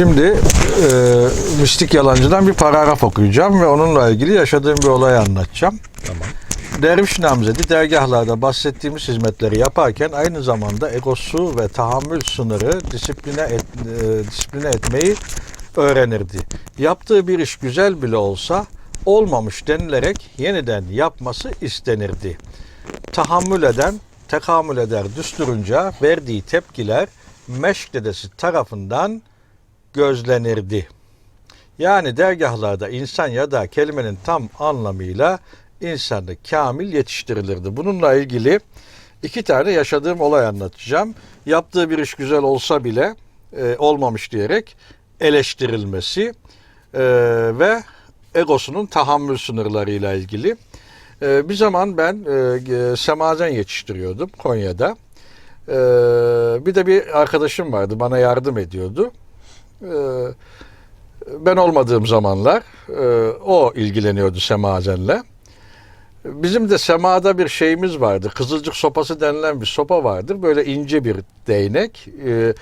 Şimdi e, Mistik Yalancı'dan bir paragraf okuyacağım ve onunla ilgili yaşadığım bir olayı anlatacağım. Tamam. Derviş namzedi dergahlarda bahsettiğimiz hizmetleri yaparken aynı zamanda egosu ve tahammül sınırı disipline, et, e, disipline etmeyi öğrenirdi. Yaptığı bir iş güzel bile olsa olmamış denilerek yeniden yapması istenirdi. Tahammül eden, tekamül eder düsturunca verdiği tepkiler meşk dedesi tarafından gözlenirdi. Yani dergahlarda insan ya da kelimenin tam anlamıyla insanı kamil yetiştirilirdi. Bununla ilgili iki tane yaşadığım olay anlatacağım. Yaptığı bir iş güzel olsa bile e, olmamış diyerek eleştirilmesi e, ve egosunun tahammül sınırlarıyla ilgili. E, bir zaman ben e, semazen yetiştiriyordum Konya'da. E, bir de bir arkadaşım vardı bana yardım ediyordu. E, ben olmadığım zamanlar e, o ilgileniyordu semazenle. Bizim de semada bir şeyimiz vardı. Kızılcık sopası denilen bir sopa vardır. Böyle ince bir değnek. E,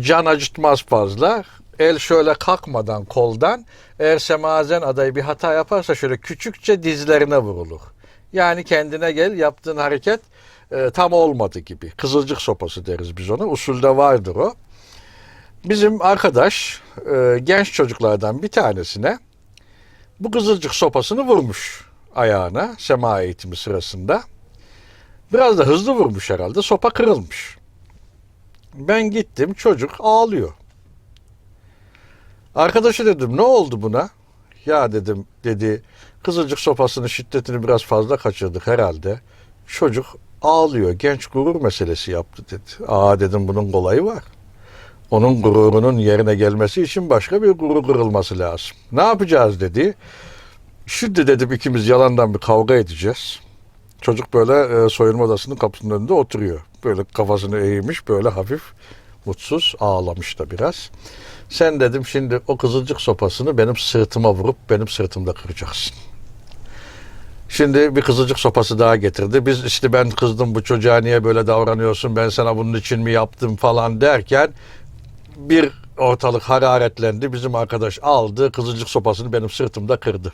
can acıtmaz fazla. El şöyle kalkmadan koldan eğer semazen adayı bir hata yaparsa şöyle küçükçe dizlerine vurulur. Yani kendine gel yaptığın hareket e, tam olmadı gibi. Kızılcık sopası deriz biz ona. Usulde vardır o. Bizim arkadaş e, genç çocuklardan bir tanesine bu kızılcık sopasını vurmuş ayağına sema eğitimi sırasında. Biraz da hızlı vurmuş herhalde. Sopa kırılmış. Ben gittim çocuk ağlıyor. Arkadaşı dedim ne oldu buna? Ya dedim dedi kızılcık sopasının şiddetini biraz fazla kaçırdık herhalde. Çocuk ağlıyor genç gurur meselesi yaptı dedi. Aa dedim bunun kolayı var. Onun gururunun yerine gelmesi için başka bir gurur kırılması lazım. Ne yapacağız dedi. Şimdi dedim ikimiz yalandan bir kavga edeceğiz. Çocuk böyle e, soyunma odasının kapısının önünde oturuyor. Böyle kafasını eğmiş böyle hafif mutsuz ağlamış da biraz. Sen dedim şimdi o kızılcık sopasını benim sırtıma vurup benim sırtımda kıracaksın. Şimdi bir kızılcık sopası daha getirdi. Biz işte ben kızdım bu çocuğa niye böyle davranıyorsun ben sana bunun için mi yaptım falan derken bir ortalık hararetlendi. Bizim arkadaş aldı kızılcık sopasını benim sırtımda kırdı.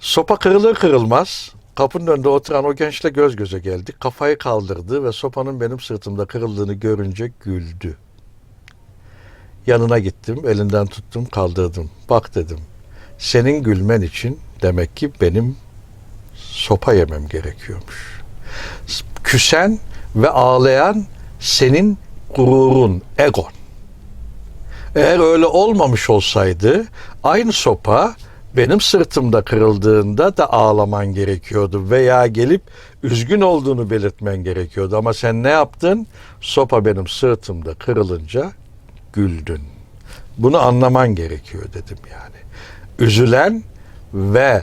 Sopa kırılır kırılmaz kapının önünde oturan o gençle göz göze geldik. Kafayı kaldırdı ve sopanın benim sırtımda kırıldığını görünce güldü. Yanına gittim, elinden tuttum, kaldırdım. Bak dedim, senin gülmen için demek ki benim sopa yemem gerekiyormuş. Küsen ve ağlayan senin gururun, egon. Eğer öyle olmamış olsaydı aynı sopa benim sırtımda kırıldığında da ağlaman gerekiyordu veya gelip üzgün olduğunu belirtmen gerekiyordu ama sen ne yaptın? Sopa benim sırtımda kırılınca güldün. Bunu anlaman gerekiyor dedim yani. Üzülen ve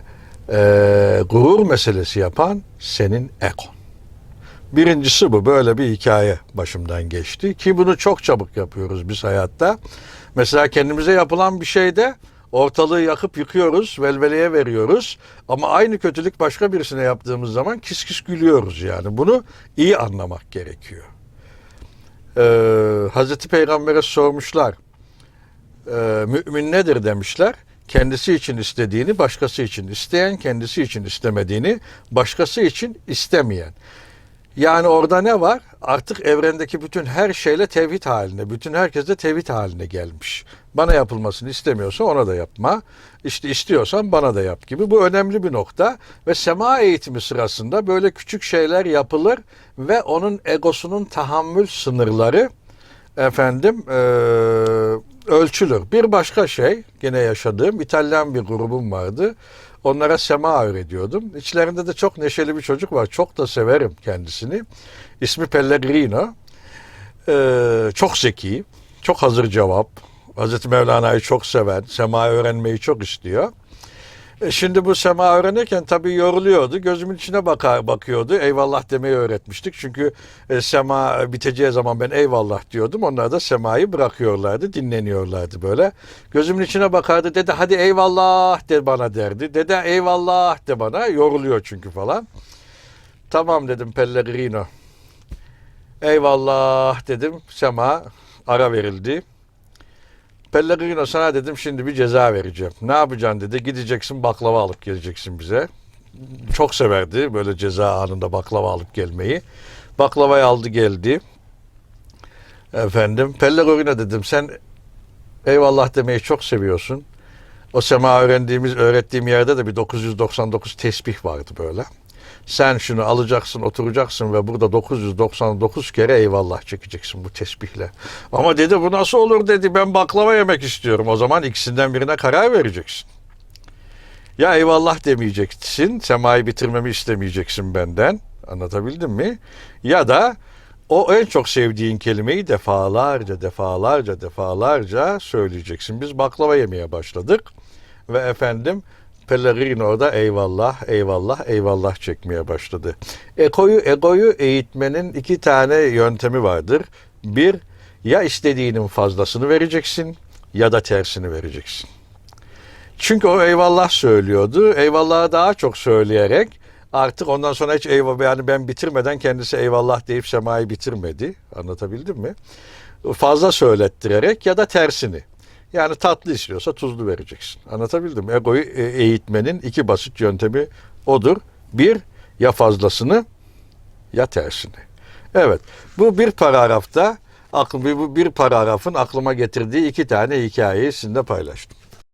e, gurur meselesi yapan senin ekon. Birincisi bu. Böyle bir hikaye başımdan geçti. Ki bunu çok çabuk yapıyoruz biz hayatta. Mesela kendimize yapılan bir şeyde ortalığı yakıp yıkıyoruz, velveleye veriyoruz. Ama aynı kötülük başka birisine yaptığımız zaman kis kis gülüyoruz yani. Bunu iyi anlamak gerekiyor. Ee, Hazreti Peygamber'e sormuşlar. Ee, mümin nedir demişler. Kendisi için istediğini başkası için isteyen, kendisi için istemediğini başkası için istemeyen. Yani orada ne var? Artık evrendeki bütün her şeyle tevhid haline, bütün herkes de tevhid haline gelmiş. Bana yapılmasını istemiyorsa ona da yapma. İşte istiyorsan bana da yap gibi. Bu önemli bir nokta ve sema eğitimi sırasında böyle küçük şeyler yapılır ve onun egosunun tahammül sınırları efendim eee, ölçülür. Bir başka şey gene yaşadığım İtalyan bir grubum vardı. Onlara sema öğretiyordum. İçlerinde de çok neşeli bir çocuk var. Çok da severim kendisini. İsmi Pellegrino. Ee, çok zeki, çok hazır cevap. Hazreti Mevlana'yı çok seven, sema öğrenmeyi çok istiyor. E şimdi bu sema öğrenirken tabii yoruluyordu. Gözümün içine bakar, bakıyordu. Eyvallah demeyi öğretmiştik. Çünkü e, sema biteceği zaman ben eyvallah diyordum. Onlar da semayı bırakıyorlardı, dinleniyorlardı böyle. Gözümün içine bakardı. Dede hadi eyvallah de bana derdi. Dede eyvallah de bana. Yoruluyor çünkü falan. Tamam dedim Pellegrino. Eyvallah dedim. Sema ara verildi. Pellegrino sana dedim şimdi bir ceza vereceğim. Ne yapacaksın dedi. Gideceksin baklava alıp geleceksin bize. Çok severdi böyle ceza anında baklava alıp gelmeyi. Baklavayı aldı geldi. Efendim Pellegrino dedim sen eyvallah demeyi çok seviyorsun. O sema öğrendiğimiz, öğrettiğim yerde de bir 999 tesbih vardı böyle. Sen şunu alacaksın, oturacaksın ve burada 999 kere eyvallah çekeceksin bu tesbihle. Ama dedi bu nasıl olur dedi ben baklava yemek istiyorum. O zaman ikisinden birine karar vereceksin. Ya eyvallah demeyeceksin, semayı bitirmemi istemeyeceksin benden. Anlatabildim mi? Ya da o en çok sevdiğin kelimeyi defalarca, defalarca, defalarca söyleyeceksin. Biz baklava yemeye başladık ve efendim Pellegrino da eyvallah, eyvallah, eyvallah çekmeye başladı. Egoyu, egoyu eğitmenin iki tane yöntemi vardır. Bir, ya istediğinin fazlasını vereceksin ya da tersini vereceksin. Çünkü o eyvallah söylüyordu. Eyvallahı daha çok söyleyerek artık ondan sonra hiç eyvallah yani ben bitirmeden kendisi eyvallah deyip semayı bitirmedi. Anlatabildim mi? Fazla söylettirerek ya da tersini. Yani tatlı istiyorsa tuzlu vereceksin. Anlatabildim? Egoyu e, eğitmenin iki basit yöntemi odur. Bir, ya fazlasını ya tersini. Evet, bu bir paragrafta, bu bir paragrafın aklıma getirdiği iki tane hikayeyi sizinle paylaştım.